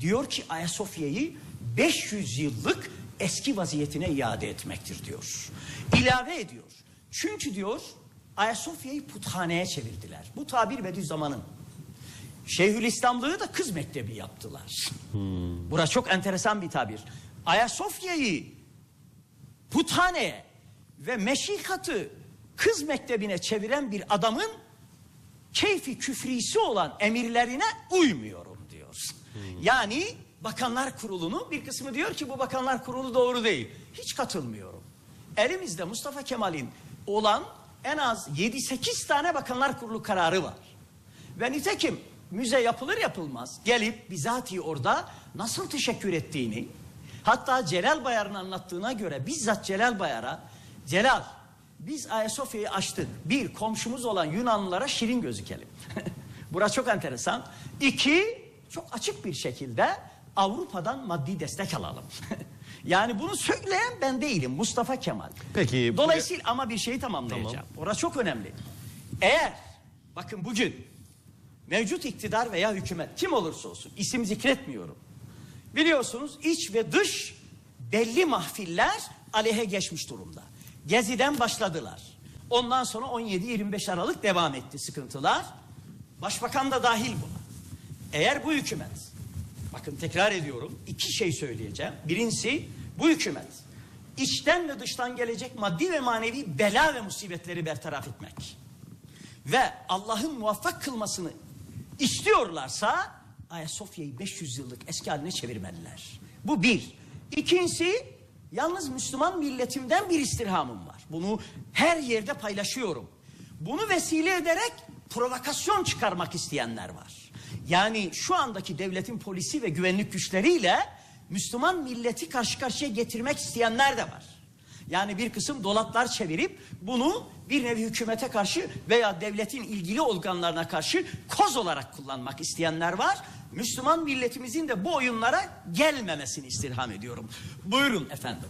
diyor ki Ayasofya'yı 500 yıllık eski vaziyetine iade etmektir diyor. İlave ediyor. Çünkü diyor Ayasofya'yı puthaneye çevirdiler. Bu tabir Bediüzzaman'ın. Şeyhülislamlığı da kız mektebi yaptılar. Burası çok enteresan bir tabir. Ayasofya'yı puthaneye ve meşikatı kız mektebine çeviren bir adamın keyfi küfrisi olan emirlerine uymuyorum. Yani Bakanlar Kurulu'nu bir kısmı diyor ki bu Bakanlar Kurulu doğru değil. Hiç katılmıyorum. Elimizde Mustafa Kemal'in olan en az 7-8 tane Bakanlar Kurulu kararı var. Ve nitekim müze yapılır yapılmaz gelip bizatihi orada nasıl teşekkür ettiğini hatta Celal Bayar'ın anlattığına göre bizzat Celal Bayar'a Celal biz Ayasofya'yı açtık. Bir komşumuz olan Yunanlılara şirin gözükelim. Burası çok enteresan. İki çok açık bir şekilde Avrupa'dan maddi destek alalım. yani bunu söyleyen ben değilim Mustafa Kemal. Peki, bu- Dolayısıyla ama bir şeyi tamamlayacağım. Orası çok önemli. Eğer bakın bugün mevcut iktidar veya hükümet kim olursa olsun isim zikretmiyorum. Biliyorsunuz iç ve dış belli mahfiller aleyhe geçmiş durumda. Gezi'den başladılar. Ondan sonra 17-25 Aralık devam etti sıkıntılar. Başbakan da dahil buna. Eğer bu hükümet, bakın tekrar ediyorum iki şey söyleyeceğim. Birincisi bu hükümet içten ve dıştan gelecek maddi ve manevi bela ve musibetleri bertaraf etmek ve Allah'ın muvaffak kılmasını istiyorlarsa Ayasofya'yı 500 yıllık eski haline çevirmeliler. Bu bir. İkincisi yalnız Müslüman milletimden bir istirhamım var. Bunu her yerde paylaşıyorum. Bunu vesile ederek provokasyon çıkarmak isteyenler var. Yani şu andaki devletin polisi ve güvenlik güçleriyle Müslüman milleti karşı karşıya getirmek isteyenler de var. Yani bir kısım dolaplar çevirip bunu bir nevi hükümete karşı veya devletin ilgili organlarına karşı koz olarak kullanmak isteyenler var. Müslüman milletimizin de bu oyunlara gelmemesini istirham ediyorum. Buyurun efendim.